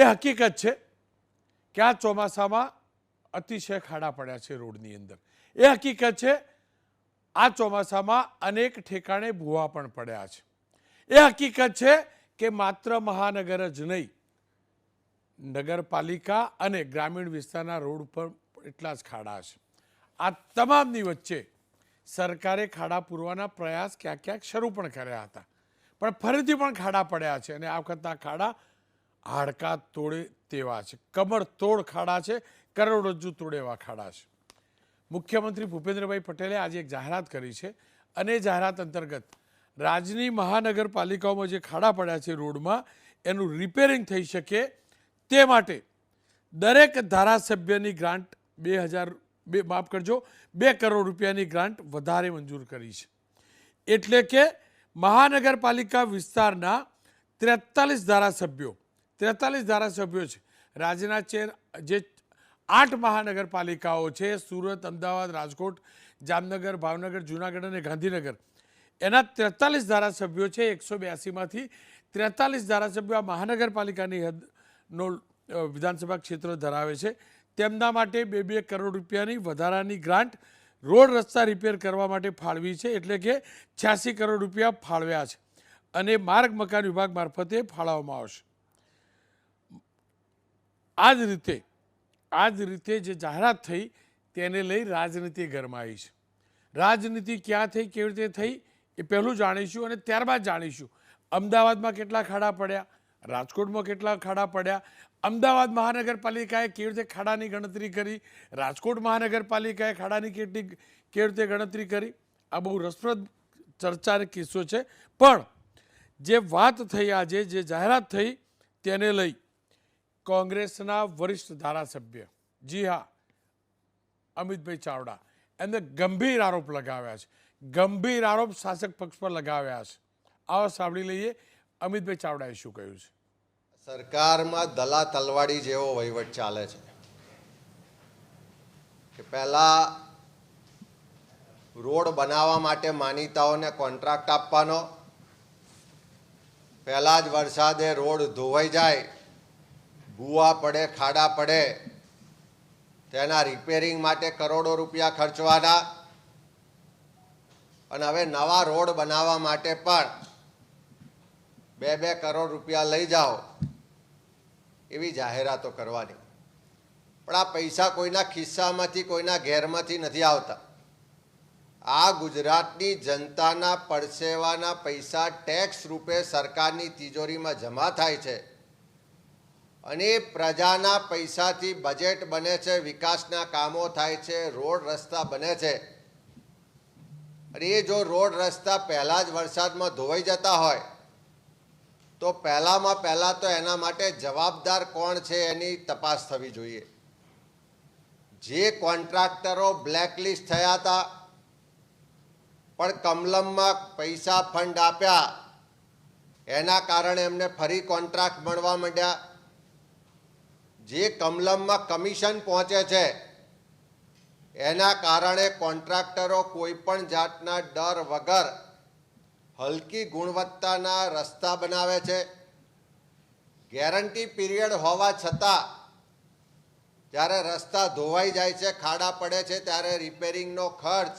એ હકીકત છે કે આ ચોમાસામાં અતિશય ખાડા પડ્યા છે રોડની અંદર. એ હકીકત છે આ ચોમાસામાં અનેક ઠેકાણે ભૂવા પણ પડ્યા છે. એ હકીકત છે કે માત્ર મહાનગર જ નહીં, નગરપાલિકા અને ગ્રામીણ વિસ્તારના રોડ પર એટલા જ ખાડા છે. આ તમામની વચ્ચે સરકારે ખાડા પૂરવાના પ્રયાસ ક્યાંક ક્યાંક શરૂ પણ કર્યા હતા. પણ ફરીથી પણ ખાડા પડ્યા છે અને આ વખતના ખાડા હાડકા તોડે તેવા છે. કમર તોડ ખાડા છે કરોડરજ્જુ તોડે એવા ખાડા છે. મુખ્યમંત્રી ભૂપેન્દ્રભાઈ પટેલે આજે એક જાહેરાત કરી છે અને જાહેરાત અંતર્ગત રાજની મહાનગરપાલિકાઓમાં જે ખાડા પડ્યા છે રોડમાં, એનું રિપેરિંગ થઈ શકે તે માટે દરેક ધારાસભ્યની ગ્રાન્ટ બે હજાર બે, માફ કરજો, બે કરોડ રૂપિયાની ગ્રાન્ટ વધારે મંજૂર કરી છે. એટલે કે મહાનગરપાલિકા વિસ્તારના ત્રેતાલીસ ધારાસભ્યો ત્રેતાલીસ ધારાસભ્યો છે. રાજ્યના ચેર, જે આઠ મહાનગરપાલિકાઓ છે, સુરત, અમદાવાદ, રાજકોટ, જામનગર, ભાવનગર, જુનાગઢ અને ગાંધીનગર. એના ત્રેતાલીસ ધારાસભ્યો છે, એકસો બ્યાસીમાંથી ત્રેતાલીસ ધારાસભ્યો આ મહાનગરપાલિકાની હદનો વિધાનસભા ક્ષેત્ર ધરાવે છે. તેમના માટે બે બે કરોડ રૂપિયાની વધારાની ગ્રાન્ટ રોડ રસ્તા રિપેર કરવા માટે ફાળવી છે, એટલે કે છ્યાસી કરોડ રૂપિયા ફાળવ્યા છે. અને માર્ગ મકાન વિભાગ મારફતે ફાળવવામાં આવશે. આ જ રીતે, આ જ રીતે જે જાહેરાત થઈ તેને લઈ રાજનીતિ ગરમાઈ છે. રાજનીતિ ક્યાં થઈ, કેવી રીતે થઈ એ પહેલું જાણીશું અને ત્યારબાદ જાણીશું. અમદાવાદમાં કેટલા ખાડા પડ્યા, રાજકોટમાં કેટલા ખાડા પડ્યા, અમદાવાદ મહાનગરપાલિકાએ કેવી રીતે ખાડાની ગણતરી કરી, રાજકોટ મહાનગરપાલિકાએ ખાડાની કેટલી, કેવી રીતે ગણતરી કરી, આ બહુ રસપ્રદ ચર્ચાનો કિસ્સો છે. પણ જે વાત થઈ આજે, જે જાહેરાત થઈ તેને લઈ કોંગ્રેસના વરિષ્ઠ ધારાસભ્ય. જી હા, અમિતભાઈ ચાવડા. એમને ગંભીર આરોપ લગાવ્યા છે. ગંભીર આરોપ શાસક પક્ષ પર લગાવ્યા છે. આવો સાંભળી લઈએ અમિતભાઈ ચાવડાએ શું કહ્યું છે. સરકારમાં દલા તલવાડી જેવો વહીવટ ચાલે છે. કે પહેલા રોડ બનાવવા માટે માનીતાઓને કોન્ટ્રાક્ટ આપવાનો, પહેલા જ વરસાદે રોડ ધોવાઈ જાય ભૂવા પડે, ખાડા પડે. તેના રિપેરિંગ માટે કરોડો રૂપિયા ખર્ચવાના. અને હવે નવા રોડ બનાવવા માટે પણ બે બે કરોડ રૂપિયા લઈ જાઓ. એવી જાહેરાતો કરવાની. પણ આ પૈસા કોઈના ખિસ્સામાંથી, કોઈના ઘેરમાંથી નથી આવતા. આ ગુજરાતની જનતાના પરસેવાના પૈસા ટેક્સ રૂપે સરકારની તિજોરીમાં જમા થાય છે. અને પ્રજાના પૈસાથી બજેટ બને છે, વિકાસના કામો થાય છે, રોડ રસ્તા બને છે. અને એ જો રોડ રસ્તા પહેલા જ વરસાદમાં ધોવાઈ જતા હોય, તો પહેલામાં પહેલા તો એના માટે જવાબદાર કોણ છે એની તપાસ થવી જોઈએ. જે કોન્ટ્રાક્ટરો બ્લેકલિસ્ટ થયા હતા, પણ કમલમમાં પૈસા ફંડ આપ્યા, એના કારણે એમને ફરી કોન્ટ્રાક્ટ મળવા માંડ્યા. જે કમલમમાં કમિશન પહોંચે છે, એના કારણે કોન્ટ્રાક્ટરો કોઈ પણ જાતના ડર વગર હલકી ગુણવત્તાના રસ્તા બનાવે છે. ગેરંટી પીરિયડ હોવા છતાં જ્યારે રસ્તા ધોવાઈ જાય છે, ખાડા પડે છે, ત્યારે રિપેરિંગનો ખર્ચ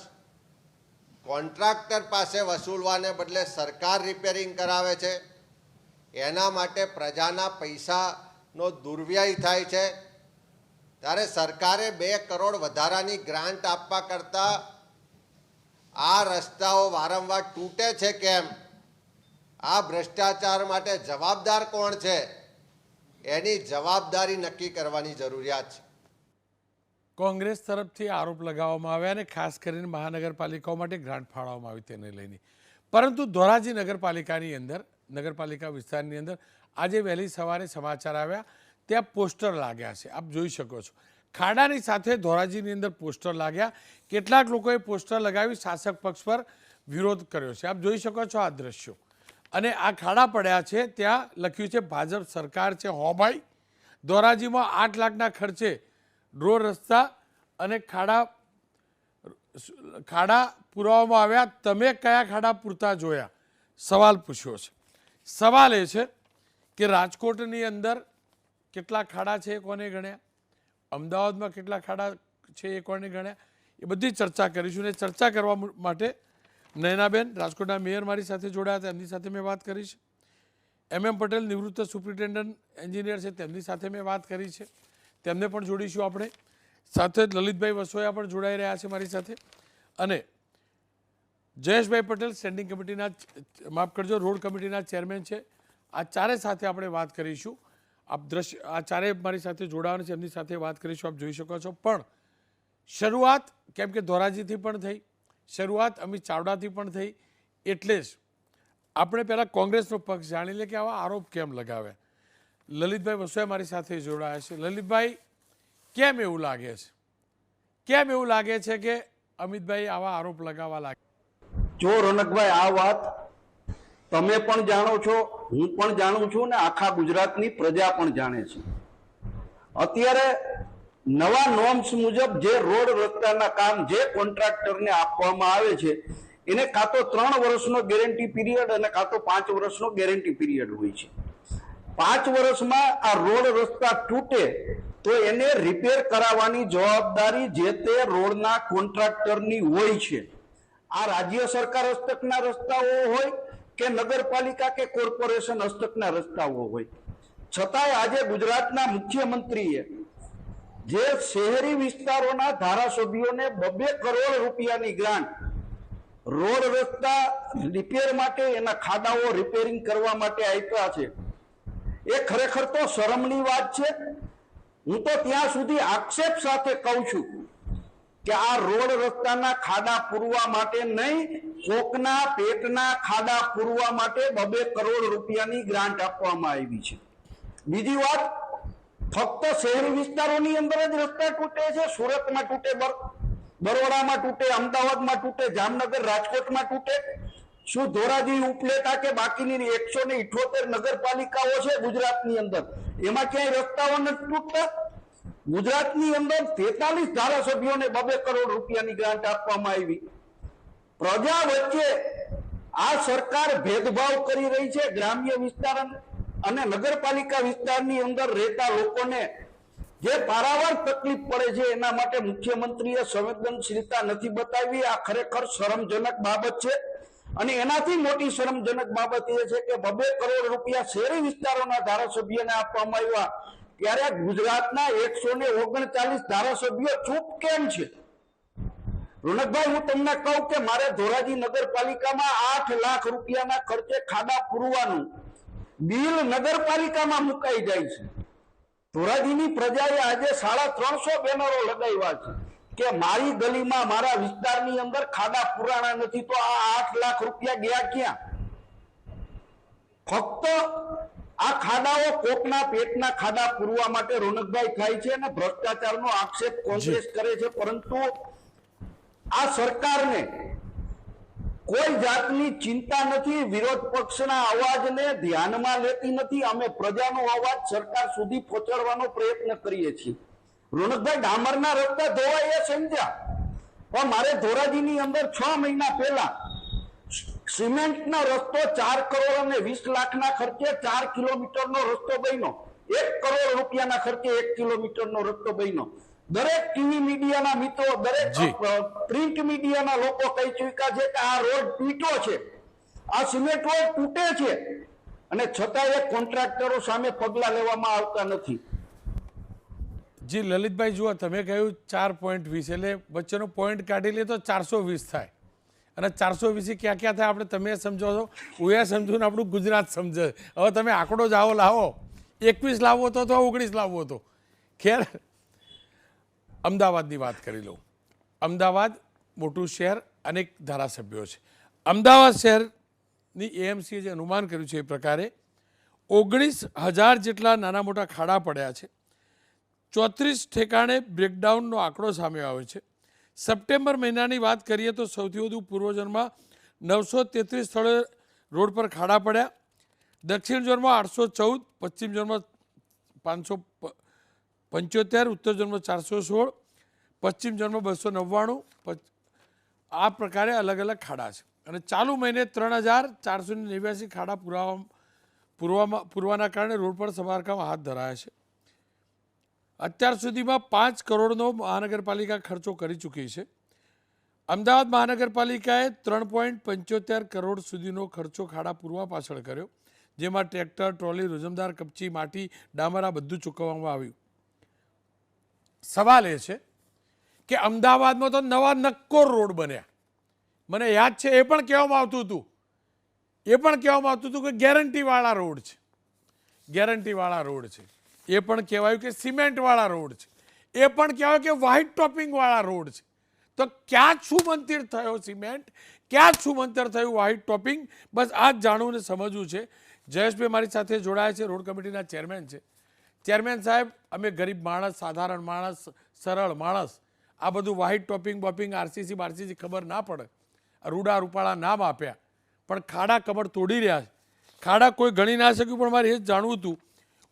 કોન્ટ્રાક્ટર પાસે વસૂલવાને બદલે સરકાર રિપેરિંગ કરાવે છે. એના માટે પ્રજાના પૈસાનો દુર્વ્યય થાય છે. ત્યારે સરકારે બે કરોડ વધારાની ગ્રાન્ટ આપવા કરતાં આ રસ્તાઓ વારંવાર તૂટે છે કેમ? આ ભ્રષ્ટાચાર માટે જવાબદાર કોણ છે? એની જવાબદારી નક્કી કરવાની જરૂરિયાત છે. કોંગ્રેસ તરફથી આરોપ લગાવવામાં આવ્યા અને ખાસ કરીને મહાનગરપાલિકાઓ માટે ગ્રાન્ટ ફાળવવામાં આવી તેને લઈને. પરંતુ ધોરાજી નગરપાલિકાની અંદર, નગરપાલિકા વિસ્તારની અંદર આજે વહેલી સવારે સમાચાર આવ્યા, ત્યાં પોસ્ટર લાગ્યા છે. આપ જોઈ શકો છો. ખાડાની સાથે ધોરાજીની અંદર પોસ્ટર લાગ્યા. કેટલાક લોકોએ પોસ્ટર લગાવી શાસક પક્ષ પર વિરોધ કર્યો છે. આપ જોઈ શકો છો આ દ્રશ્યો. અને આ ખાડા પડ્યા છે, ત્યાં લખ્યું છે, ભાજપ સરકાર છે. હોબાઈ ધોરાજીમાં આઠ લાખના ખર્ચે રોડ રસ્તા અને ખાડા ખાડા પુરાવામાં આવ્યા. તમે કયા ખાડા પૂરતા જોયા? સવાલ પૂછ્યો છે. સવાલ એ છે કે રાજકોટની અંદર કેટલા ખાડા છે એ કોને ગણ્યા? અમદાવાદમાં કેટલા ખાડા છે એ કોને ગણ્યા? એ બધી ચર્ચા કરીશું અને ચર્ચા કરવા માટે નયનાબેન, રાજકોટના મેયર મારી સાથે જોડાયા હતા. એમની સાથે મેં વાત કરી છે એમ એમ પટેલ નિવૃત્ત સુપ્રિન્ટેન્ડન્ટ એન્જિનિયર છે. તેમની સાથે મેં વાત કરી છે. તેમને પણ જોડીશું આપણે. સાથે જ લલિતભાઈ વસોયા પણ જોડાઈ રહ્યા છે મારી સાથે. અને જયેશભાઈ પટેલ સ્ટેન્ડિંગ કમિટીના માફ કરજો, રોડ કમિટીના ચેરમેન છે. આ ચારે સાથે આપણે વાત કરીશું. આપ દ્રશ્ય, આ ચારે મારી સાથે જોડાવાનું છે, એમની સાથે વાત કરીશું, આપ જોઈ શકો છો. પણ શરૂઆત, કેમ કે ધોરાજીથી પણ થઈ, શરૂઆત અમિત ચાવડાથી પણ થઈ, એટલે જ આપણે પહેલાં કોંગ્રેસનો પક્ષ જાણી લે કે આવા આરોપ કેમ લગાવે. લલિતભાઈ વસોયા મારી સાથે જોડાયા છે. લલિતભાઈ, કેમ એવું લાગે છે? કેમ એવું લાગે છે કે અમિતભાઈ આવા આરોપ લગાવવા લાગે જો રોનકભાઈ, આ વાત તમે પણ જાણો છો, હું પણ જાણું છું ને આખા ગુજરાતની પ્રજા પણ જાણે છે. અત્યારે નવા નોર્મ્સ મુજબ જે રોડ રસ્તાના કામ જે કોન્ટ્રાક્ટરને આપવામાં આવે છે, એને કાં તો ત્રણ વર્ષનો ગેરંટી પીરિયડ અને કાં તો પાંચ વર્ષનો ગેરંટી પીરિયડ હોય છે. પાંચ વર્ષમાં આ રોડ રસ્તા તૂટે તો એને રિપેર કરાવવાની જવાબદારી જે તે રોડના કોન્ટ્રાક્ટરની હોય છે. આ રાજ્ય સરકાર હસ્તકના રસ્તાઓ હોય કે નગરપાલિકા કે કોર્પોરેશન હસ્તકના રસ્તાઓ હોય. છતાંય આજે ગુજરાતના મુખ્યમંત્રીએ જે શહેરી વિસ્તારોના ધારાસભ્યોને બબે કરોડ રૂપિયાની ગ્રાન્ટ રોડ રસ્તા રિપેર માટે એના ખાડાઓ રિપેરિંગ કરવા માટે આપ્યા છે. એ ખરેખર તો શરમની વાત છે. હું તો ત્યાં સુધી આક્ષેપ સાથે કહું છું કે આ રોડ રસ્તાના ખાડા પૂરવા માટે નહીં કોકના પેટના ખાડા પૂરવા માટે બબે કરોડ રૂપિયાની ગ્રાન્ટ આપવામાં આવી છે. બીજી વાત, ફક્ત શહેરી વિસ્તારોની અંદર જ રસ્તા તૂટે છે. સુરતમાં તૂટે, બર- બરોડામાં તૂટે, અમદાવાદમાં તૂટે, જામનગર, રાજકોટમાં તૂટે. શું ધોરાજી, ઉપલેટા કે બાકીની એકસો ને ઇઠોતેર નગરપાલિકાઓ છે ગુજરાતની અંદર? એમાં ક્યાંય રસ્તાઓ નથી તૂટતા? ગુજરાતની અંદર તેતાલીસ ધારાસભ્યોને બબે કરોડ રૂપિયાની ગ્રાન્ટ આપવામાં આવી. પ્રજા વચ્ચે આ સરકાર ભેદભાવ કરી રહી છે. ગ્રામ્ય વિસ્તાર અને નગરપાલિકા વિસ્તારની અંદર રહેતા લોકોને જે પારાવાર તકલીફ પડે છે, એના માટે મુખ્યમંત્રીએ સંવેદનશીલતા નથી બતાવી. આ ખરેખર શરમજનક બાબત છે. અને એનાથી મોટી શરમજનક બાબત એ છે કે બબે કરોડ રૂપિયા શહેરી વિસ્તારોના ધારાસભ્યને આપવામાં આવ્યા. ત્યારે ગુજરાતના એકસો ને ઓગણચાલીસ ધારાસભ્યો ચૂપ કેમ છે? રોનકભાઈ હું તમને કહું કે મારે ધોરાજી નગરપાલિકામાં આઠ લાખ રૂપિયાના ખર્ચે ખાડા પૂરવાનું બિલ નગરપાલિકામાં મુકાઈ જાય છે. ધોરાજીની પ્રજાએ આજે સાડા ત્રણસો બેનરો લગાવ્યા છે કે મારી ગલીમાં મારા વિસ્તારની અંદર ખાડા પુરાણા નથી તો આ આઠ લાખ રૂપિયા ગયા ક્યાં? ફક્ત આ ખાડાઓ કોકના પેટના ખાડા પૂરવા માટે રોનકભાઈ થાય છે અને ભ્રષ્ટાચારનો આક્ષેપ કોંગ્રેસ કરે છે પરંતુ આ સરકારને કોઈ જાતની ચિંતા નથી, વિરોધ પક્ષના અવાજને ધ્યાનમાં લેતી નથી. અમે પ્રજાનો અવાજ સરકાર સુધી પહોંચાડવાનો પ્રયત્ન કરીએ છીએ. રોનકભાઈ ડામરના રસ્તા ધોવાય એ સમજ્યા પણ મારે ધોરાજીની અંદર છ મહિના પહેલા સિમેન્ટનો રસ્તો ચાર કરોડ અને વીસ લાખના ખર્ચે ચાર કિલોમીટરનો રસ્તો બન્યો. એક કરોડ રૂપિયાના ખર્ચે એક કિલોમીટરનો રસ્તો બન્યો. દરેક ટીવી મીડિયાના મિત્રો દરેક. પ્રિન્ટ મીડિયાના લોકો કહી ચૂક્યા છે કે આ રોડ તૂટ્યો છે. આ સિમેન્ટ રોડ તૂટે છે. અને છતાં એ કોન્ટ્રાક્ટરો સામે પગલા લેવામાં આવતા નથી. જી લલિતભાઈ જુઓ તમે કહ્યું ચાર પોઈન્ટ વીસ એટલે વચ્ચેનો પોઈન્ટ કાઢી લે તો ચારસો વીસ થાય. અને ચારસો વીસ ક્યાં ક્યાં થાય આપણે તમે સમજો છો? હું એ સમજુ ને આપણું ગુજરાત સમજે. હવે તમે આંકડો જ આવો લાવો. એકવીસ લાવવો હતો તો ઓગણીસ લાવવો હતો ખેર અમદાવાદની વાત કરી લઉં. અમદાવાદ મોટું શહેર અનેક ધારાસભ્યો છે. અમદાવાદ શહેરની એએમસીએ જે અનુમાન કર્યું છે એ પ્રકારે ઓગણીસ હજાર જેટલા નાના મોટા ખાડા પડ્યા છે. ચોત્રીસ ઠેકાણે બ્રેકડાઉનનો આંકડો સામે આવ્યો છે. સપ્ટેમ્બર મહિનાની વાત કરીએ તો સૌથી વધુ પૂર્વજનમાં નવસો તેત્રીસ સ્થળે રોડ પર ખાડા પડ્યા. દક્ષિણ ઝોનમાં આઠસો ચૌદ, પશ્ચિમ ઝોનમાં પાંચસો પંચોતેર, ઉત્તર ઝોનમાં ચારસો સોળ, પશ્ચિમ ઝોનમાં બસો નવ્વાણું આ પ્રકારે અલગ અલગ ખાડા છે. અને ચાલુ મહિને ત્રણ હજાર ચારસો નેવ્યાસી ખાડા પુરાવા પૂરવામાં પૂરવાના કારણે રોડ પર સમારકામ હાથ ધરાયા છે. અત્યાર સુધીમાં પાંચ કરોડનો મહાનગરપાલિકા ખર્ચો કરી ચૂકી છે. અમદાવાદ મહાનગરપાલિકાએ ત્રણ પોઈન્ટ પંચોતેર કરોડ સુધીનો ખર્ચો ખાડા પૂરવા પાછળ કર્યો, જેમાં ટ્રેક્ટર, ટ્રોલી, રોજમદાર, કપચી, માટી, ડામર બધું ચૂકવવામાં આવ્યું. સવાલ એ છે કે અમદાવાદમાં તો નવા નક્કોર રોડ બન્યા. મને યાદ છે, એ પણ કહેવામાં આવતું હતું. એ પણ કહેવામાં આવતું હતું કે ગેરંટીવાળા રોડ છે. ગેરંટીવાળા રોડ છે. એ પણ કહેવાયું કે સિમેન્ટવાળા રોડ છે. એ પણ કહેવાય કે વ્હાઇટ ટોપિંગવાળા રોડ છે. તો ક્યાં છુમંતર થયો સિમેન્ટ? ક્યાં છુમંતર થયું વ્હાઇટ ટોપિંગ બસ આ જ જાણવું ને સમજવું છે. જયેશભાઈ મારી સાથે જોડાયા છે, રોડ કમિટીના ચેરમેન છે. ચેરમેન સાહેબ અમે ગરીબ માણસ, સાધારણ માણસ, સરળ માણસ. આ બધું વ્હાઇટ ટોપિંગ, બોપિંગ, આરસીસી, બારસીસી ખબર ના પડે. રૂડા રૂપાળા નામ આપ્યા. પણ ખાડા કમર તોડી રહ્યા છે. ખાડા કોઈ ગણી ના શક્યું, પણ મારે એ જ જાણવું હતું.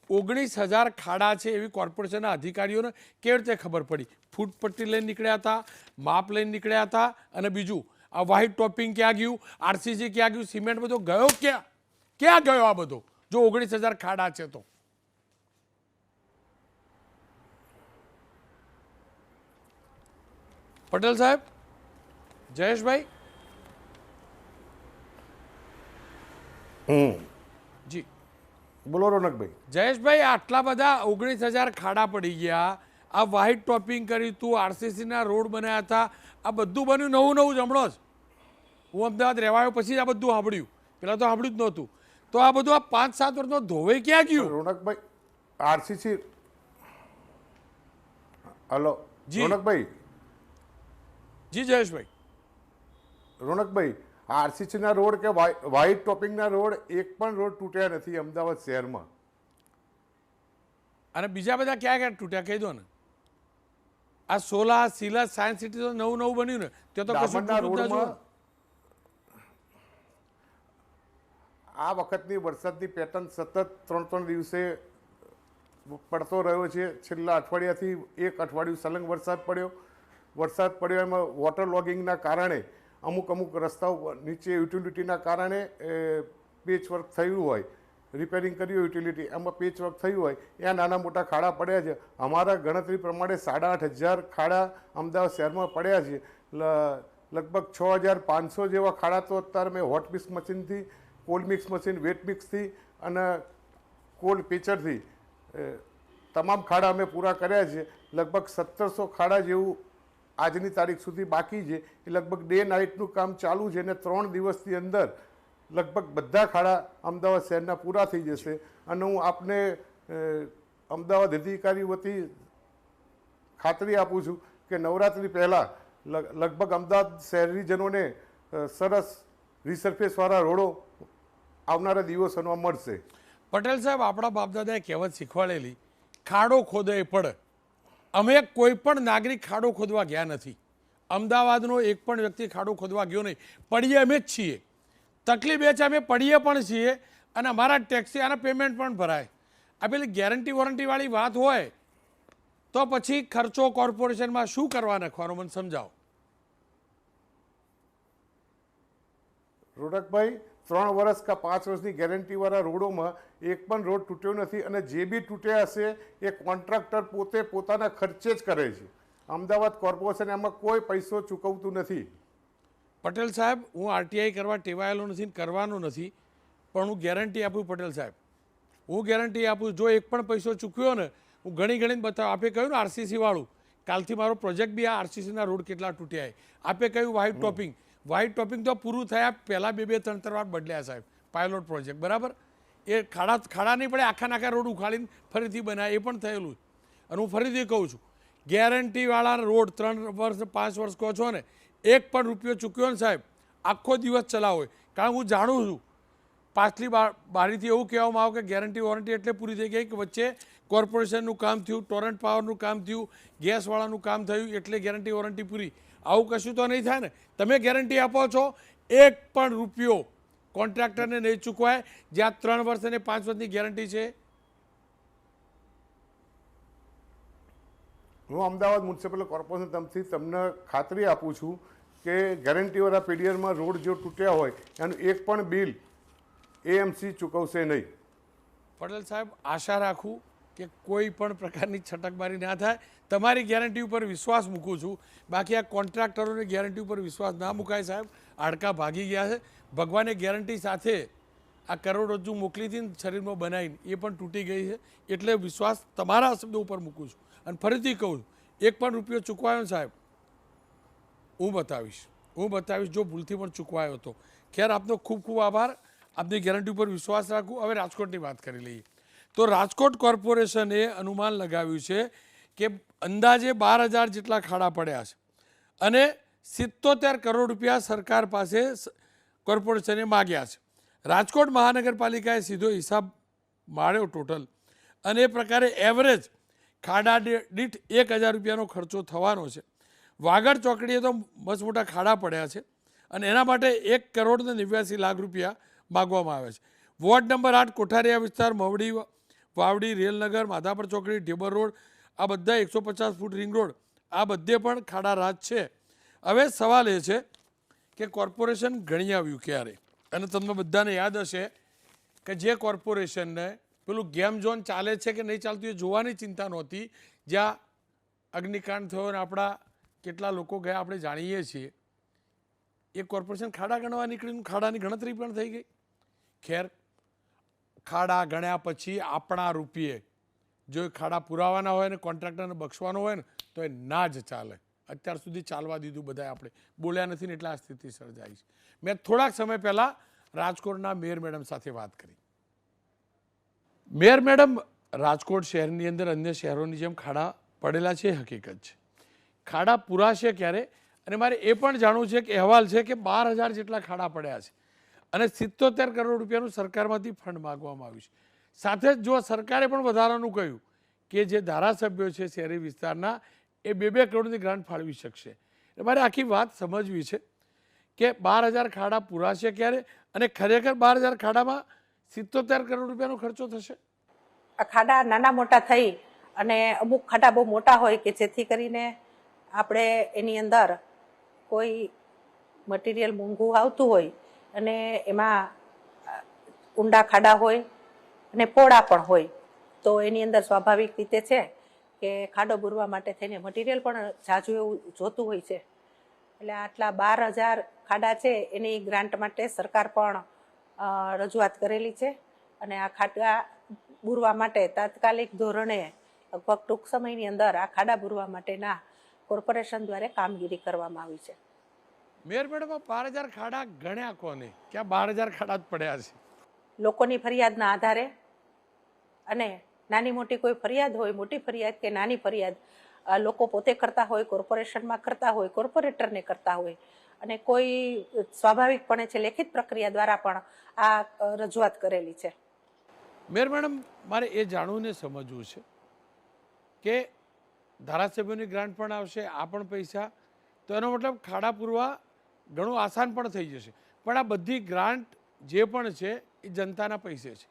ઓગણીસ હજાર ખાડા છે એવી કોર્પોરેશનના અધિકારીઓને કેવી રીતે ખબર પડી? ફૂટ પટ્ટી લઈને નીકળ્યા હતા, માપ લઈને નીકળ્યા હતા અને બીજું, આ વ્હાઇટ ટોપિંગ ક્યાં ગયું? આરસીસી ક્યાં ગયું? સિમેન્ટ બધો ગયો ક્યાં? ક્યાં ગયો આ બધો? જો ઓગણીસ હજાર ખાડા છે તો. પટેલ સાહેબ જયેશભાઈ? જી. બોલો રોનકભાઈ. જયેશભાઈ આટલા બધા ઓગણીસ હજાર ખાડા પડી ગયા. આ વ્હાઇટ ટોપિંગ કર્યું હતું આરસીસીના રોડ બનાવ્યા હતા. આ બધું બન્યું નવું નવું જ હમણાં જ. હું અમદાવાદ રહેવાયો પછી જ આ બધું સાંભળ્યું. પહેલાં તો સાંભળ્યું જ નહોતું. તો આ બધું આ પાંચ સાત વર્ષનો ધોવે ક્યાં ગયું? રોનકભાઈ આરસીસી. હલો જી. રોનકભાઈ જી જયેશભાઈ. રોનકભાઈ આરસીસીના રોડ કે વ્હાઇટ ટોપિંગના રોડ એક પણ રોડ તૂટ્યા નથી અમદાવાદ શહેરમાં? અને બીજા બધા ક્યાં ક્યાં તૂટ્યા? કહી દો ને. આ સોલા સિલા સાયન્સ સિટી તો નવું નવું બન્યું ને. તે તો કશું રોડમાં આ વખતની વરસાદની પેટર્ન સતત ત્રણ ત્રણ દિવસે પડતો રહ્યો છે. છેલ્લા અઠવાડિયાથી એક અઠવાડિયું સલંગ વરસાદ પડ્યો. વરસાદ પડ્યો, એમાં વોટર લોગિંગના કારણે અમુક અમુક રસ્તાઓ નીચે યુટિલિટીના કારણે પેચ વર્ક થયું હોય રિપેરિંગ કર્યું યુટિલિટી એમાં પેચ વર્ક થયું હોય, ત્યાં નાના મોટા ખાડા પડ્યા છે. અમારા ગણતરી પ્રમાણે સાડા આઠ હજાર ખાડા અમદાવાદ શહેરમાં પડ્યા છે. લગભગ છ હજાર પાંચસો જેવા ખાડા તો અત્યારે મેં હોટ મિક્સ મશીનથી કોલ્ડ મિક્સ મશીન વેટ મિક્સથી અને કોલ્ડ પેચરથી તમામ ખાડા અમે પૂરા કર્યા છે. લગભગ સત્તરસો ખાડા જેવું આજની તારીખ સુધી બાકી છે એ લગભગ ડે નાઇટનું કામ ચાલુ છે અને ત્રણ દિવસની અંદર લગભગ બધા ખાડા અમદાવાદ શહેરના પૂરા થઈ જશે. અને હું આપને અમદાવાદ અધિકારી વતી ખાતરી આપું છું કે નવરાત્રિ પહેલાં લગ- લગભગ અમદાવાદ શહેરીજનોને સરસ રિસર્ફેસવાળા રોડો આવનારા દિવસોમાં મળશે. પટેલ સાહેબ, આપણા બાપદાદાએ કહેવત શીખવાડેલી, ખાડો ખોદે પડે. અમે કોઈ પણ નાગરિક ખાડો ખોદવા ગયા નથી. અમદાવાદનો એક પણ વ્યક્તિ ખાડો ખોદવા ગયો નહીં. પડીએ અમે જ છીએ. તકલીફ એ છે, અમે પડીએ પણ છીએ અને અમારા ટેક્સી આના પેમેન્ટ પણ ભરાય. આ પેલી ગેરંટી વોરંટીવાળી વાત હોય, તો પછી ખર્ચો કોર્પોરેશનમાં શું કરવા નાખવાનો મને સમજાવો. રોડકભાઈ ત્રણ વર્ષ કા પાંચ વર્ષની ગેરંટીવાળા રોડોમાં એક પણ રોડ તૂટ્યો નથી અને જે બી તૂટ્યા હશે, એ કોન્ટ્રાક્ટર પોતે પોતાના ખર્ચે જ કરે છે. અમદાવાદ કોર્પોરેશન એમાં કોઈ પૈસો ચૂકવતું નથી. પટેલ સાહેબ, હું આરટીઆઈ કરવા ટેવાયેલો નથી કરવાનો નથી, પણ હું ગેરંટી આપું પટેલ સાહેબ. હું ગેરંટી આપું, જો એક પણ પૈસો ચૂક્યો ને, હું ઘણી ઘણી બતાવ. આપે કહ્યું ને આરસીસી વાળું, કાલથી મારો પ્રોજેક્ટ બી આ આરસીસીના રોડ કેટલા તૂટ્યા આપે કહ્યું વ્હાઇટ ટોપિંગ વ્હાઇટ ટોપિંગ તો પૂરું થયા પહેલાં બે બે, ત્રણ ત્રણ વાર બદલ્યા સાહેબ. પાયલોટ પ્રોજેક્ટ બરાબર? એ ખાડા ખાડા નહીં પડે, આખા નાખા રોડ ઉખાડીને ફરીથી બનાવે એ પણ થયેલું અને હું ફરીથી કહું છું, ગેરંટીવાળા રોડ ત્રણ વર્ષ, પાંચ વર્ષ કહો છો ને, એક પણ રૂપિયો ચૂક્યો ને સાહેબ, આખો દિવસ ચલાવો કારણ હું જાણું છું, પાછલી બારીથી એવું કહેવામાં આવે કે ગેરંટી, વોરંટી એટલે પૂરી થઈ ગઈ કે વચ્ચે કોર્પોરેશનનું કામ થયું, ટોરન્ટ પાવરનું કામ થયું, ગેસવાળાનું કામ થયું, એટલે ગેરંટી, વોરંટી પૂરી. આવું કશું તો નહીં થાય ને? તમે ગેરંટી આપો છો? એક પણ રૂપિયો કોન્ટ્રાક્ટરને નહીં ચૂકવાય. જ્યાં ત્રણ વર્ષ અને પાંચ વર્ષની ગેરંટી છે? હું અમદાવાદ મ્યુનિસિપલ કોર્પોરેશન તરફથી તમને ખાતરી આપું છું કે ગેરંટીવાળા પીરિયડમાં રોડ જો તૂટ્યા હોય એનું એક પણ બિલ એએમસી ચૂકવશે નહીં. પટેલ સાહેબ આશા રાખું કે કોઈ પણ પ્રકારની છટકબારી ના થાય. તમારી ગેરંટી ઉપર વિશ્વાસ મૂકું છું. બાકી આ કોન્ટ્રાક્ટરોની ગેરંટી ઉપર વિશ્વાસ ના મુકાય સાહેબ. હાડકા ભાગી ગયા છે. ભગવાને ગેરંટી સાથે આ કરોડરજ્જુ મોકલી હતી શરીરમાં બનાવીને એ પણ તૂટી ગઈ છે. એટલે વિશ્વાસ તમારા શબ્દો ઉપર મૂકું છું. અને ફરીથી કહું છું, એક પણ રૂપિયો ચૂકવાયો સાહેબ, હું બતાવીશ. હું બતાવીશ જો ભૂલથી પણ ચૂકવાયો હતો ખેર, આપનો ખૂબ ખૂબ આભાર. આપની ગેરંટી ઉપર વિશ્વાસ રાખું. હવે રાજકોટની વાત કરી લઈએ. તો રાજકોટ કોર્પોરેશને અનુમાન લગાવ્યું છે કે અંદાજે બાર હજાર જેટલા ખાડા પડ્યા છે. અને સિત્તોતેર કરોડ રૂપિયા સરકાર પાસે કોર્પોરેશને માગ્યા છે. રાજકોટ મહાનગરપાલિકાએ સીધો હિસાબ માળ્યો ટોટલ. અને એ પ્રકારે એવરેજ ખાડા દીઠ એક હજાર રૂપિયાનો ખર્ચો થવાનો છે. વાગડ ચોકડીએ તો મસ્ત મોટા ખાડા પડ્યા છે અને એના માટે એક કરોડ ને નેવ્યાસી લાખ રૂપિયા માગવામાં આવે છે. વોર્ડ નંબર આઠ કોઠારિયા વિસ્તાર, મવડી વાવડી, રેલનગર, માધાપર ચોકડી, ઢેબર રોડ, આ બધા એકસો પચાસ ફૂટ રિંગ રોડ, આ બધે પણ ખાડા રાજ છે. હવે સવાલ એ છે કે કોર્પોરેશન ગણી આવ્યું ક્યારે? અને તમને બધાને યાદ હશે કે જે કોર્પોરેશનને પેલું ગેમ ઝોન ચાલે છે કે નહીં ચાલતું એ જોવાની ચિંતા નહોતી. જ્યાં અગ્નિકાંડ થયો અને આપણા કેટલા લોકો ગયા, આપણે જાણીએ છીએ. એ કોર્પોરેશન ખાડા ગણવા નીકળીને ખાડાની ગણતરી પણ થઈ ગઈ. ખેર ખાડા ગણ્યા પછી આપણા રૂપિયે જો એ ખાડા પુરાવાના હોય ને, કોન્ટ્રાક્ટરને બક્ષવાનો હોય ને, તો એ ના જ ચાલે. અત્યાર સુધી ચાલવા દીધું બધાએ આપણે. બોલ્યા નથી ને એટલે આ સ્થિતિ સર્જાઈ છે. મેં થોડાક સમય પહેલાં રાજકોટના મેયર મેડમ સાથે વાત કરી. મેયર મેડમ, રાજકોટ શહેરની અંદર અન્ય શહેરોની જેમ ખાડા પડેલા છે એ હકીકત છે. ખાડા પુરાશે ક્યારે? અને મારે એ પણ જાણવું છે કે અહેવાલ છે કે બાર હજાર જેટલા ખાડા પડ્યા છે. અને સિત્તોતેર કરોડ રૂપિયાનું સરકારમાંથી ફંડ માગવામાં આવ્યું છે. સાથે જ જો સરકારે પણ વધારાનું કહ્યું કે જે ધારાસભ્યો છે શહેરી વિસ્તારના, એ બે બે કરોડની ગ્રાન્ટ ફાળવી શકશે. એટલે મારે આખી વાત સમજવી છે કે બાર હજાર ખાડા પુરાશે ક્યારે અને ખરેખર બાર હજાર ખાડામાં સિત્તોતેર કરોડ રૂપિયાનો ખર્ચો થશે? આ ખાડા નાના મોટા થઈ અને અમુક ખાડા બહુ મોટા હોય કે જેથી કરીને આપણે એની અંદર કોઈ મટીરિયલ મોંઘું આવતું હોય અને એમાં ઊંડા ખાડા હોય અને પોળા પણ હોય. તો એની અંદર સ્વાભાવિક રીતે છે કે ખાડો બુરવા માટે થઈને મટીરિયલ પણ ઝાઝું એવું જોતું હોય છે. એટલે આટલા બાર હજાર ખાડા છે એની ગ્રાન્ટ માટે સરકાર પણ રજૂઆત કરેલી છે. અને આ ખાડા બુરવા માટે તાત્કાલિક ધોરણે લગભગ ટૂંક સમયની અંદર આ ખાડા બુરવા માટેના કોર્પોરેશન દ્વારા કામગીરી કરવામાં આવી છે. મેયર મેડમ બાર હજાર ખાડા ગણ્યા કોને? ક્યાં બાર હજાર ખાડા જ પડ્યા છે? લોકોની ફરિયાદના આધારે અને નાની મોટી કોઈ ફરિયાદ હોય મોટી ફરિયાદ કે નાની ફરિયાદ લોકો પોતે કરતા હોય કોર્પોરેશનમાં કરતા હોય કોર્પોરેટરને કરતા હોય અને કોઈ સ્વાભાવિકપણે છે લેખિત પ્રક્રિયા દ્વારા પણ આ રજૂઆત કરેલી છે. મેર મેડમ મારે એ જાણવું ને સમજવું છે કે ધારાસભ્યોની ગ્રાન્ટ પણ આવશે આ પણ પૈસા તો એનો મતલબ ખાડા પૂરવા ઘણું આસાન પણ થઈ જશે. પણ આ બધી ગ્રાન્ટ જે પણ છે, એ જનતાના પૈસે છે.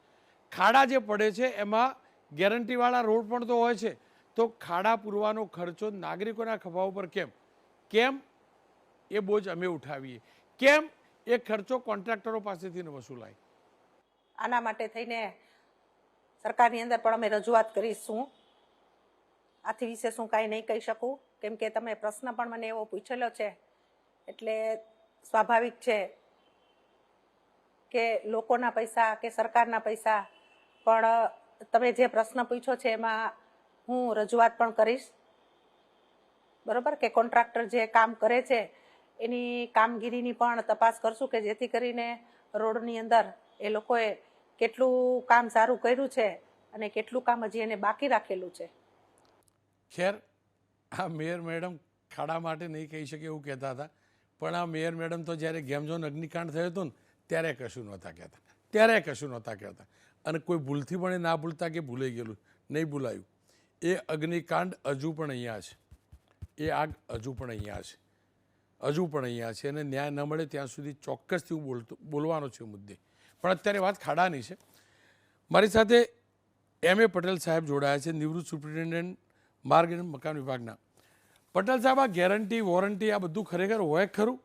ખાડા જે પડે છે, એમાં ગેરંટીવાળા રોડ પણ તો હોય છે. તો ખાડા પૂરવાનો ખર્ચો નાગરિકોના ખભા ઉપર કેમ? કેમ એ બોજ અમે ઉઠાવીએ? કેમ એ ખર્ચો કોન્ટ્રાક્ટરો પાસેથી વસૂલાય? આના માટે થઈને સરકારની અંદર પણ અમે રજૂઆત કરીશું. આથી વિશે શું કાંઈ નહીં કહી શકું. કેમ કે તમે પ્રશ્ન પણ મને એવો પૂછેલો છે. એટલે સ્વાભાવિક છે કે લોકોના પૈસા કે સરકારના પૈસા, પણ તમે જે પ્રશ્ન પૂછ્યો છે એમાં હું રજૂઆત પણ કરીશ. બરોબર? કે કોન્ટ્રાક્ટર જે કામ કરે છે, એની કામગીરીની પણ તપાસ કરશું કે જેથી કરીને રોડની અંદર એ લોકોએ કેટલું કામ સારું કર્યું છે અને કેટલું કામ હજી એને બાકી રાખેલું છે. ખેર, આ મેયર મેડમ ખાડા માટે નહીં કહી શકે એવું કહેતા હતા. પણ આ મેયર મેડમ તો જ્યારે ગેમઝોન અગ્નિકાંડ થયો હતો ને, ત્યારે કશું નહોતા કહેતા. ત્યારે કશું નહોતા કહેતા. અને કોઈ ભૂલથી પણ એ ના ભૂલતા કે ભૂલાઈ ગયેલું, નહીં ભૂલાયું. એ અગ્નિકાંડ હજુ પણ અહીંયા છે. એ આગ હજુ પણ અહીંયા છે. હજુ પણ અહીંયા છે અને ન્યાય ન મળે ત્યાં સુધી ચોક્કસથી હું બોલતો, બોલવાનો છું મુદ્દે. પણ અત્યારે વાત ખાડાની છે. મારી સાથે એમ એ પટેલ સાહેબ જોડાયા છે, નિવૃત્ત સુપ્રિન્ટેન્ડન્ટ, માર્ગ અને મકાન વિભાગના. પટેલ સાહેબ આ ગેરંટી વોરંટી આ બધું ખરેખર હોય ખરું?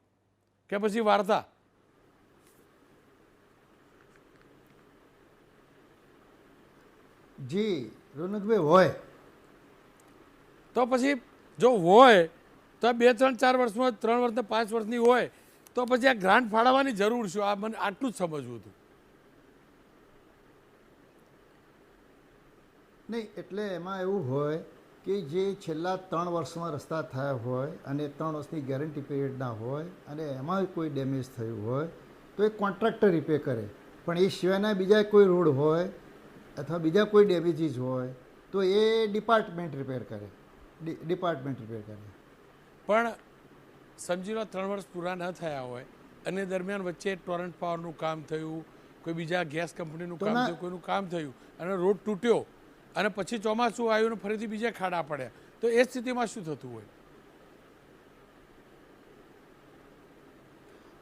કે પછી વાર્તા? જી રોનકભાઈ હોય. તો પછી જો હોય તો બે ત્રણ ચાર વર્ષમાં ત્રણ વર્ષ પાંચ વર્ષની હોય તો પછી આ ગ્રાન્ટ ફાળવવાની જરૂર છે આ મને આટલું જ સમજવું હતું. નહીં એટલે એમાં એવું હોય કે જે છેલ્લા ત્રણ વર્ષમાં રસ્તા થયા હોય અને ત્રણ વર્ષની ગેરંટી પીરિયડના હોય અને એમાં કોઈ ડેમેજ થયું હોય તો એ કોન્ટ્રાક્ટર રિપેર કરે. પણ એ સિવાયના બીજા કોઈ રોડ હોય અથવા બીજા કોઈ ડેમેજીસ હોય તો એ ડિપાર્ટમેન્ટ રિપેર કરે. ડિપાર્ટમેન્ટ રિપેર કરે. પણ સમજી લો ત્રણ વર્ષ પૂરા ન થયા હોય અને દરમિયાન વચ્ચે ટોરન્ટ પાવરનું કામ થયું કોઈ બીજા ગેસ કંપનીનું કામ થયું કોઈનું કામ થયું અને રોડ તૂટ્યો અને પછી ચોમાસું આવ્યું અને ફરીથી બીજા ખાડા પડ્યા તો એ સ્થિતિમાં શું થતું હોય?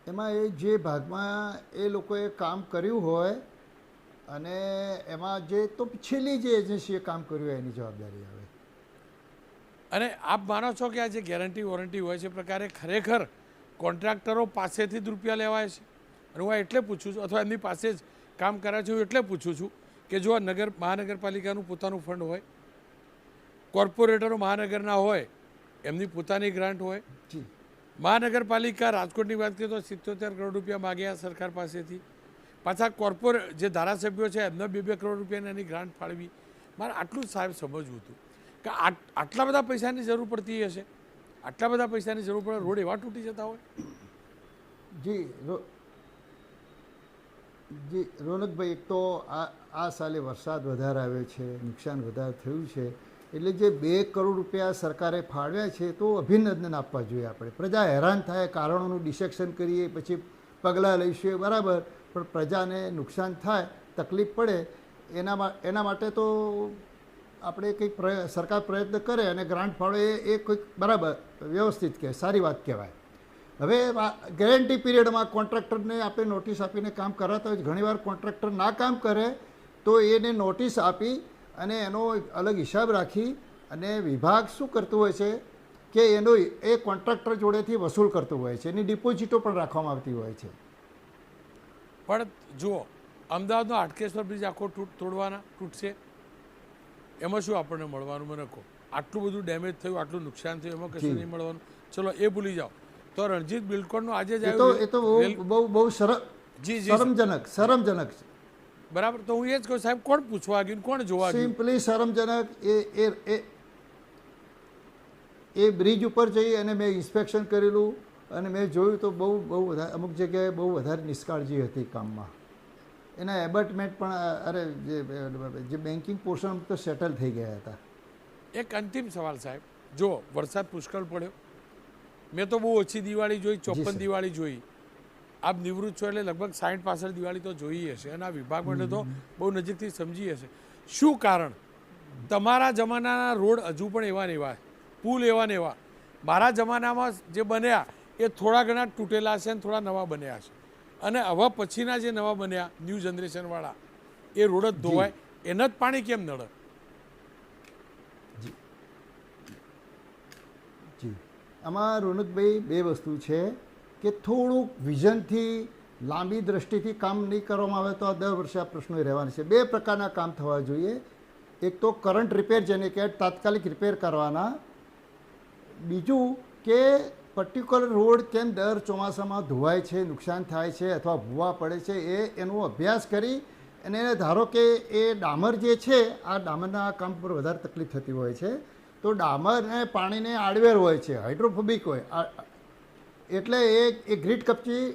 એમાં એ જે ભાગમાં એ લોકોએ કામ કર્યું હોય અને એમાં જે તો છેલ્લી જે એજન્સીએ કામ કર્યું હોય એની જવાબદારી આવે. અને આપ માનો છો કે આ જે ગેરંટી વોરંટી હોય છે પ્રકારે ખરેખર કોન્ટ્રાક્ટરો પાસેથી જ રૂપિયા લેવાય છે? અને હું એટલે પૂછું છું અથવા એમની પાસે જ કામ કરાય છે હું એટલે પૂછું છું કે જો આ નગર મહાનગરપાલિકાનું પોતાનું ફંડ હોય કોર્પોરેટરો મહાનગરના હોય એમની પોતાની ગ્રાન્ટ હોય. જી. મહાનગરપાલિકા રાજકોટની વાત કરીએ તો સિત્તોતેર કરોડ રૂપિયા માગ્યા સરકાર પાસેથી. પાછા કોર્પોરેટ જે ધારાસભ્યો છે એમને બે બે કરોડ રૂપિયાની એની ગ્રાન્ટ ફાળવી. મારે આટલું જ સાહેબ સમજવું હતું કે આટ- આટલા બધા પૈસાની જરૂર પડતી હશે? આટલા બધા પૈસાની જરૂર પડે રોડ એવા તૂટી જતા હોય? જી રો જી રોનકભાઈ, એક તો આ આ સાલે વરસાદ વધારે આવ્યો છે, નુકસાન વધારે થયું છે, એટલે જે બે કરોડ રૂપિયા સરકારે ફાળવ્યા છે, તો અભિનંદન આપવા જોઈએ આપણે. પ્રજા હેરાન થાય, કારણોનું ડિસેક્શન કરીએ, પછી પગલાં લઈશું, એ બરાબર, પણ પ્રજાને નુકસાન થાય, તકલીફ પડે, એના એના માટે તો આપણે કંઈક સરકાર પ્રયત્ન કરે અને ગ્રાન્ટ ફાળવે એ એ કંઈક બરાબર વ્યવસ્થિત કહે સારી વાત કહેવાય. હવે ગેરંટી પીરિયડમાં કોન્ટ્રાક્ટરને આપણે નોટિસ આપીને કામ કરાતા હોય ઘણીવાર કોન્ટ્રાક્ટર ના કામ કરે તો એને નોટિસ આપી અને એનો અલગ હિસાબ રાખી અને વિભાગ શું કરતું હોય છે કે એનો એ કોન્ટ્રાક્ટર જોડેથી વસૂલ કરતું હોય છે. એની ડિપોઝિટો પણ રાખવામાં આવતી હોય છે. પણ જુઓ અમદાવાદનો હાટકેશ્વર બ્રિજ આખો તૂટ તોડવાના તૂટશે. એમાં શું આપણને મળવાનું? મને કહો. આટલું બધું ડેમેજ થયું આટલું નુકસાન થયું એમાં કશું નહીં મળવાનું? ચલો એ ભૂલી જાઓ. તો રણજીત બિલ્ડકોનનું આજે જ તો આવ્યું એ તો બહુ બહુ બહુ શરમ જી જી શરમજનક શરમજનક છે. બરાબર તો હું એ જ કહું સાહેબ કોણ પૂછવા ગયું કોણ જોવા ગયું સિમ્પલી શરમજનક એ એ એ બ્રિજ ઉપર જઈ અને મેં ઇન્સ્પેક્શન કરેલું અને મેં જોયું તો બહુ બહુ વધારે અમુક જગ્યાએ બહુ વધારે નિષ્કાળજી હતી કામમાં. એના એબર્ટમેન્ટ પણ અરે જે જે બેન્કિંગ પોર્શન તો સેટલ થઈ ગયા હતા. એક અંતિમ સવાલ સાહેબ. જો વરસાદ પુષ્કળ પડ્યો મેં તો બહુ ઓછી દિવાળી જોઈ ચોપન દિવાળી જોઈ. આપ નિવૃત્ત છો એટલે લગભગ સાઠ પાસઠ દિવાળી તો જોઈ હશે અને આ વિભાગ માટે તો બહુ નજીકથી સમજી હશે. શું કારણ? તમારા જમાનાના રોડ હજુ પણ એવા ને એવા પુલ એવા ને એવા. મારા જમાનામાં જે બન્યા એ થોડા ઘણા તૂટેલા છે અને થોડા નવા બન્યા છે. અને હવે પછીના જે નવા બન્યા ન્યૂ જનરેશનવાળા એ રોડ જ. ધોવાય એને જ પાણી કેમ નડે જી આમાં રોનકભાઈ બે વસ્તુ છે કે થોડુંક વિઝનથી લાંબી દ્રષ્ટિથી કામ નહીં કરવામાં આવે તો આ દર વર્ષે આ પ્રશ્નો રહેવાના છે. બે પ્રકારના કામ થવા જોઈએ. એક તો કરંટ રિપેર જેને કે તાત્કાલિક રિપેર કરવાના. બીજું કે પર્ટિક્યુલર રોડ કેમ દર ચોમાસામાં ધોવાય છે, નુકસાન થાય છે અથવા ભૂવા પડે છે એ એનો અભ્યાસ કરી અને ધારો કે એ ડામર જે છે, આ ડામરના કામ પર વધારે તકલીફ થતી હોય છે. તો ડામરને પાણીને આડવેર હોય છે, હાઇડ્રોફોબિક હોય. એટલે એ એ ગ્રીટ કપચી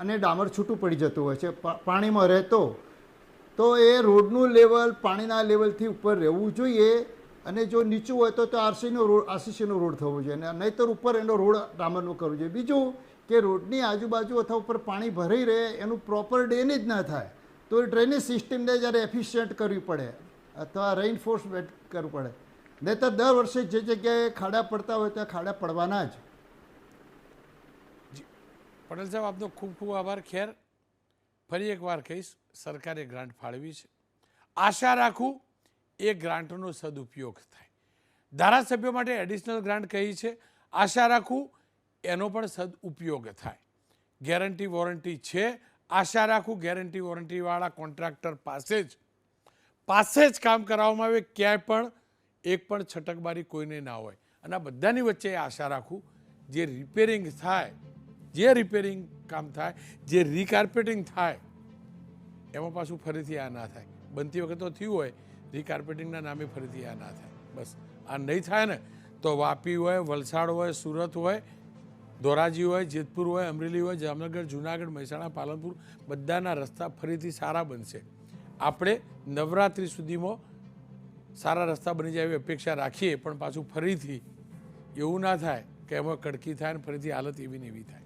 અને ડામર છૂટું પડી જતું હોય છે પાણીમાં રહેતો. તો એ રોડનું લેવલ, પાણીના લેવલથી ઉપર રહેવું જોઈએ અને જો નીચું હોય તો તો આરસીનો રોડ, આરસીસીનો રોડ થવો જોઈએ અને નહીતર ઉપર એનો રોડ ડામરનો કરવો જોઈએ. બીજું કે રોડની આજુબાજુ અથવા ઉપર પાણી ભરાઈ રહે, એનું પ્રોપર ડ્રેનેજ ના થાય, તો એ ડ્રેનેજ સિસ્ટમને જ્યારે એફિશિયન્ટ કરવી પડે અથવા રેઇનફોર્સમેન્ટ કરવું પડે નહીંતર દર વર્ષે જે જગ્યાએ ખાડા પડતા હોય ત્યાં ખાડા પડવાના જ. પટેલ સાહેબ, આપનો ખૂબ ખૂબ આભાર. ખેર, ફરી એકવાર કહીશ, સરકારે ગ્રાન્ટ ફાળવી છે. આશા રાખું એ ગ્રાન્ટનો સદુપયોગ થાય. ધારાસભ્યો માટે એડિશનલ ગ્રાન્ટ કહી છે. આશા રાખું એનો પણ સદઉપયોગ થાય. ગેરંટી વોરંટી છે. આશા રાખું ગેરંટી વોરંટીવાળા કોન્ટ્રાક્ટર પાસે જ પાસે જ કામ કરાવવામાં આવે, ક્યાંય પણ એક પણ છટકબારી કોઈને ના હોય. અને આ બધાની વચ્ચે આશા રાખું, જે રિપેરિંગ થાય, જે રિપેરિંગ કામ થાય, જે રીકાર્પેટિંગ થાય, એમાં પાછું ફરીથી આ ના થાય. બનતી વખત તો થયું હોય રીકાર્પેટિંગના નામે ફરીથી આ ના થાય. બસ, આ નહીં થાય ને, તો વાપી હોય, વલસાડ હોય, સુરત હોય, ધોરાજી હોય, જેતપુર હોય, અમરેલી હોય, જામનગર, જુનાગઢ, મહેસાણા, પાલનપુર, બધાના રસ્તા ફરીથી સારા બનશે. આપણે નવરાત્રિ સુધીમાં સારા રસ્તા બની જાય એવી અપેક્ષા રાખીએ, પણ પાછું ફરીથી એવું ના થાય કે એમાં કડકી થાય અને ફરીથી હાલત એવી ને એવી થાય.